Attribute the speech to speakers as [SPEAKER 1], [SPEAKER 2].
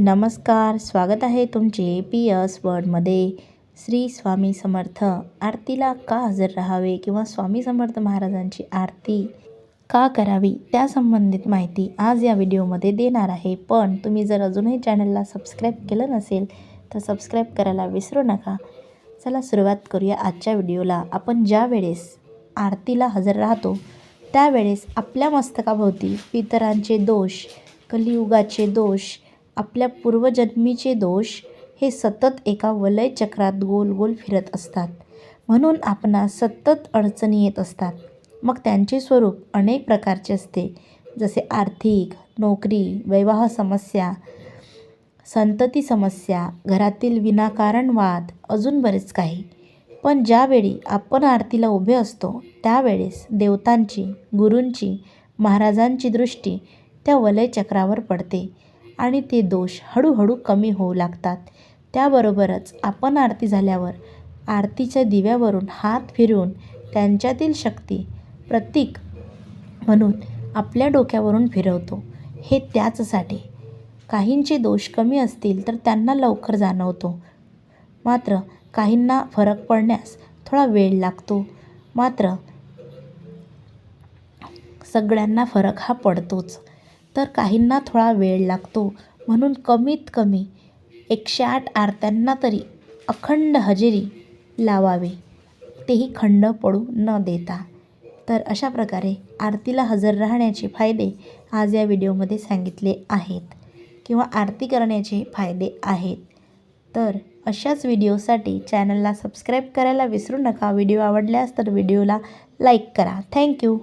[SPEAKER 1] नमस्कार स्वागत आहे तुमचे पी एस वर्डमध्ये श्री स्वामी समर्थ आरतीला का हजर राहावे किंवा स्वामी समर्थ महाराजांची आरती का करावी त्या संबंधित माहिती आज या व्हिडिओमध्ये देणार आहे. पण तुम्ही जर अजूनही चॅनलला सबस्क्राईब केलं नसेल तर सबस्क्राईब करायला विसरू नका. चला सुरुवात करूया आजच्या व्हिडिओला. आपण ज्या वेळेस आरतीला हजर राहतो त्यावेळेस आपल्या मस्तकाभोवती पितरांचे दोष कलियुगाचे दोष आपल्या पूर्वजन्मीचे दोष हे सतत एका वलय चक्रात गोल गोल फिरत असतात. म्हणून आपणास सतत अडचणी येत असतात. मग त्यांचे स्वरूप अनेक प्रकारचे असते. जसे आर्थिक नोकरी वैवाह समस्या संतती समस्या घरातील विनाकारण वाद अजून बरेच काही. पण ज्यावेळी आपण आरतीला उभे असतो त्यावेळेस देवतांची गुरूंची महाराजांची दृष्टी त्या वलयचक्रावर पडते. आणि ते दोष हळूहळू कमी होऊ लागतात. त्याबरोबरच आपण आरती झाल्यावर आरतीच्या दिव्यावरून हात फिरवून त्यांच्यातील शक्ती प्रतीक म्हणून आपल्या डोक्यावरून फिरवतो. हे त्याचसाठी. काहींचे दोष कमी असतील तर त्यांना लवकर जाणवतो. मात्र काहींना फरक पडण्यास थोडा वेळ लागतो. मात्र सगळ्यांना फरक हा पडतोच. तर काहींना थोडा वेळ लागतो. म्हणून कमीत कमी एकशे आठ आरत्यांना तरी अखंड हजेरी लावावे. तेही खंड पडू न देता. तर अशा प्रकारे आरतीला हजर राहण्याचे फायदे आज या व्हिडिओमध्ये सांगितले आहेत किंवा आरती करण्याचे फायदे आहेत. तर अशाच व्हिडिओसाठी चॅनलला सबस्क्राईब करायला विसरू नका. व्हिडिओ आवडल्यास तर व्हिडिओला लाईक करा. थँक्यू.